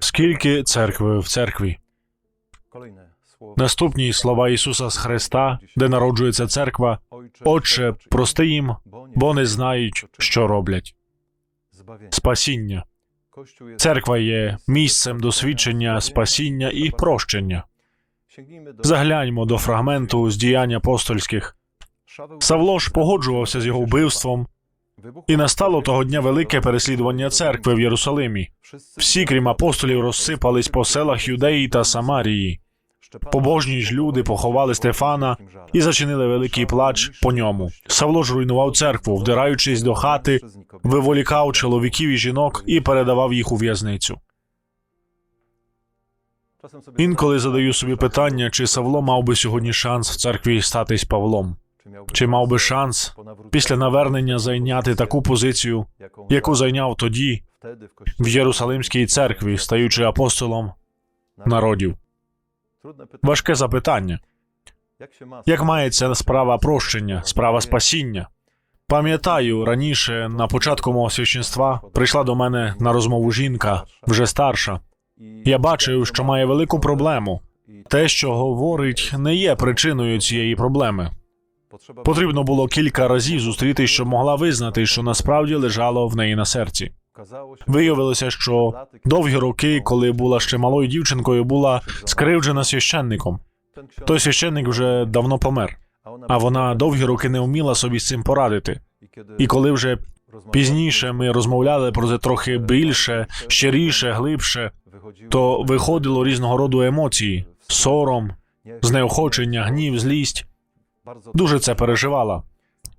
Скільки церкви в церкві? Наступні слова Ісуса з Христа, де народжується церква. Отче, прости їм, бо не знають, що роблять. Спасіння. Церква є місцем досвідчення спасіння і прощення. Загляньмо до фрагменту з діянь апостольських. Савло ж погоджувався з його вбивством, і настало того дня велике переслідування церкви в Єрусалимі. Всі, крім апостолів, розсипались по селах Юдеї та Самарії. Побожні ж люди поховали Стефана і зачинили великий плач по ньому. Савло ж руйнував церкву, вдираючись до хати, виволікав чоловіків і жінок і передавав їх у в'язницю. Інколи задаю собі питання, чи Савло мав би сьогодні шанс в церкві статись Павлом, чи мав би шанс після навернення зайняти таку позицію, яку зайняв тоді в Єрусалимській церкві, стаючи апостолом народів. Важке запитання. Як мається справа прощення, справа спасіння? Пам'ятаю, раніше, на початку мого священства, прийшла до мене на розмову жінка, вже старша. Я бачив, що має велику проблему. Те, що говорить, не є причиною цієї проблеми. Потрібно було кілька разів зустрітись, щоб могла визнати, що насправді лежало в неї на серці. Виявилося, що довгі роки, коли була ще малою дівчинкою, була скривджена священником. Той священник вже давно помер, а вона довгі роки не вміла собі з цим порадити. І коли вже пізніше ми розмовляли про це трохи більше, щиріше, глибше, то виходило різного роду емоції: сором, знеохочення, гнів, злість. Дуже це переживала.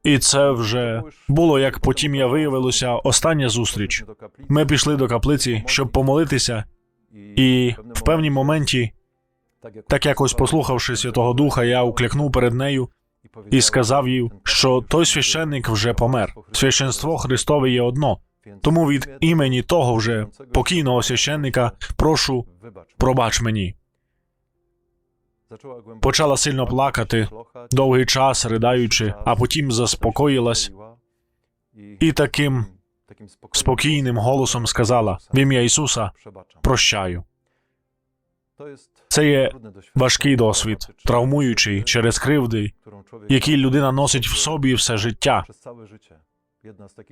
І це вже було, як потім я виявилося, остання зустріч. Ми пішли до каплиці, щоб помолитися, і в певній моменті, так якось послухавши Святого Духа, я уклякнув перед нею і сказав їй, що той священник вже помер. Священство Христове є одно. Тому від імені того вже покійного священника прошу, пробач мені. Почала сильно плакати, довгий час ридаючи, а потім заспокоїлась і таким спокійним голосом сказала: в ім'я Ісуса прощаю. Це є важкий досвід, травмуючий через кривди, які людина носить в собі все життя.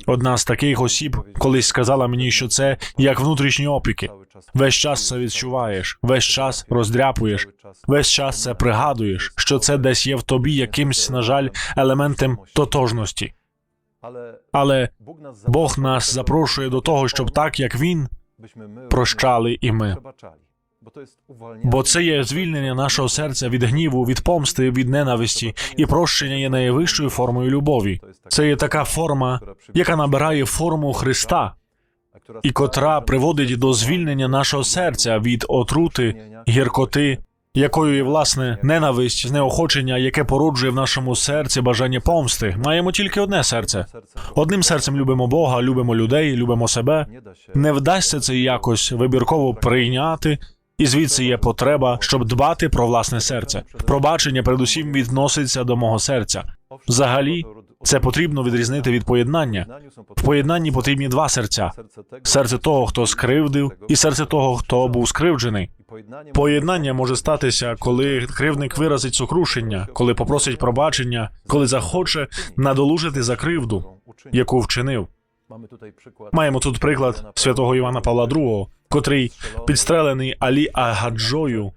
Одна з таких осіб колись сказала мені, що це як внутрішні опіки. Весь час це відчуваєш, весь час роздряпуєш, весь час це пригадуєш, що це десь є в тобі якимсь, на жаль, елементом тотожності. Але Бог нас запрошує до того, щоб так як Він прощали і ми. Бо це є звільнення нашого серця від гніву, від помсти, від ненависті, і прощення є найвищою формою любові. Це є така форма, яка набирає форму Христа, і котра приводить до звільнення нашого серця від отрути, гіркоти, якою є власне ненависть, знеохочення, яке породжує в нашому серці бажання помсти. Маємо тільки одне серце. Одним серцем любимо Бога, любимо людей, любимо себе. Не вдасться це якось вибірково прийняти. І звідси є потреба, щоб дбати про власне серце. Пробачення передусім відноситься до мого серця. Взагалі, це потрібно відрізнити від поєднання. В поєднанні потрібні два серця: серце того, хто скривдив, і серце того, хто був скривджений. Поєднання може статися, коли кривдник виразить сокрушення, коли попросить пробачення, коли захоче надолужити за кривду, яку вчинив. Маємо тут приклад святого Івана Павла II, котрий підстрелений Алі Агаджою.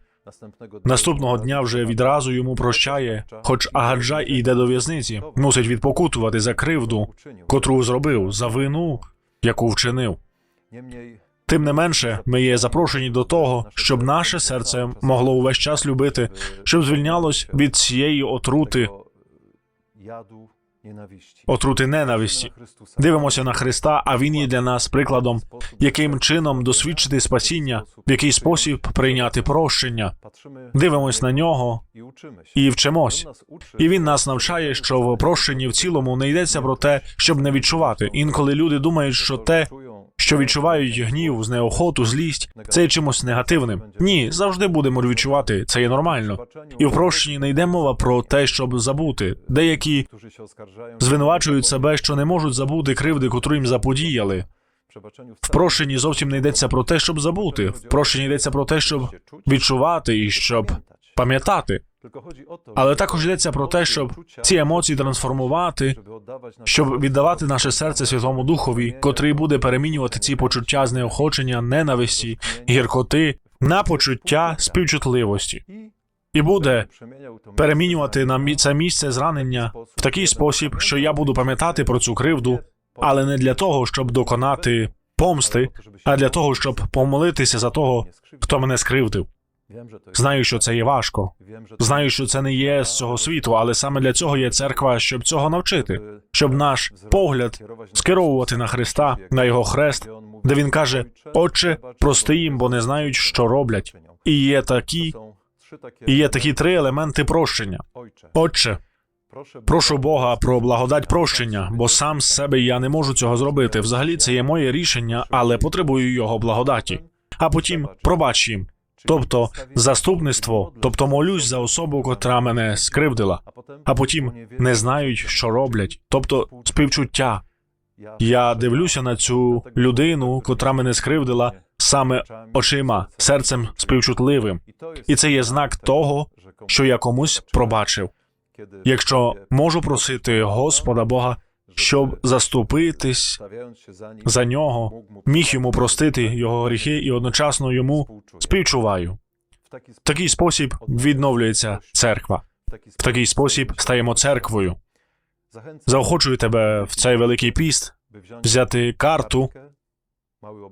Наступного дня вже відразу йому прощає, хоч Агаджа і йде до в'язниці, мусить відпокутувати за кривду, котру зробив, за вину, яку вчинив. Тим не менше, ми є запрошені до того, щоб наше серце могло увесь час любити, щоб звільнялось від цієї отрути, отрути ненависті. Дивимося на Христа, а Він є для нас прикладом, яким чином досвідчити спасіння, в який спосіб прийняти прощення. Дивимось на нього і вчимось. І він нас навчає, що в прощенні в цілому не йдеться про те, щоб не відчувати. Інколи люди думають, що те, що відчувають гнів, знеохоту, злість, це чимось негативним. Ні, завжди будемо відчувати, це є нормально. І в прощенні не йде мова про те, щоб забути. Деякі звинувачують себе, що не можуть забути кривди, котру їм заподіяли. В прощенні зовсім не йдеться про те, щоб забути. В прощенні йдеться про те, щоб відчувати і щоб пам'ятати. Але також йдеться про те, щоб ці емоції трансформувати, щоб віддавати наше серце Святому Духові, котрий буде перемінювати ці почуття знеохочення, ненависті, гіркоти на почуття співчутливості, і буде перемінювати на це місце зранення в такий спосіб, що я буду пам'ятати про цю кривду, але не для того, щоб доконати помсти, а для того, щоб помолитися за того, хто мене скривдив. Знаю, що це є важко. Знаю, що це не є з цього світу, але саме для цього є церква, щоб цього навчити, щоб наш погляд скеровувати на Христа, на його хрест, де він каже: Отче, прости їм, бо не знають, що роблять. І є такі, і є такі три елементи прощення. Отче, прошу Бога про благодать прощення, бо сам з себе я не можу цього зробити. Взагалі, це є моє рішення, але потребую його благодаті. А потім пробач їм. Тобто заступництво, тобто молюсь за особу, котра мене скривдила, а потім не знають, що роблять, тобто співчуття. Я дивлюся на цю людину, котра мене скривдила саме очима, серцем співчутливим, і це є знак того, що я комусь пробачив. Якщо можу просити Господа Бога, щоб заступитись за нього, міг йому простити його гріхи і одночасно йому співчуваю. В такий спосіб відновлюється церква. В такий спосіб стаємо церквою. Заохочую тебе в цей великий піст взяти карту,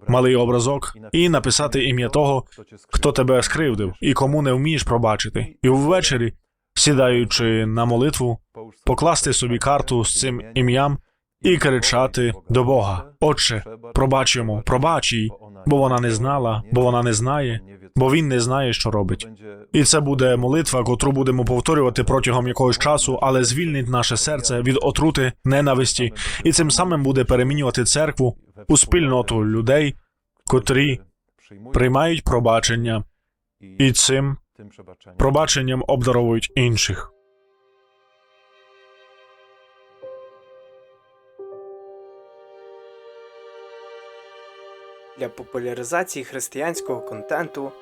малий образок і написати ім'я того, хто тебе скривдив і кому не вмієш пробачити. І ввечері, сідаючи на молитву, покласти собі карту з цим ім'ям і кричати до Бога: Отче, пробач йому, пробач їй, бо вона не знала, бо вона не знає, бо він не знає, що робить. І це буде молитва, котру будемо повторювати протягом якогось часу, але звільнить наше серце від отрути, ненависті, і цим самим буде перемінювати церкву у спільноту людей, котрі приймають пробачення, і цим пробаченням обдаровують інших. Для популяризації християнського контенту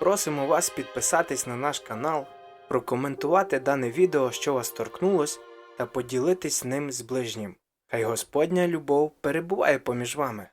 просимо вас підписатись на наш канал, прокоментувати дане відео, що вас торкнулось, та поділитись ним з ближнім. Хай Господня любов перебуває поміж вами.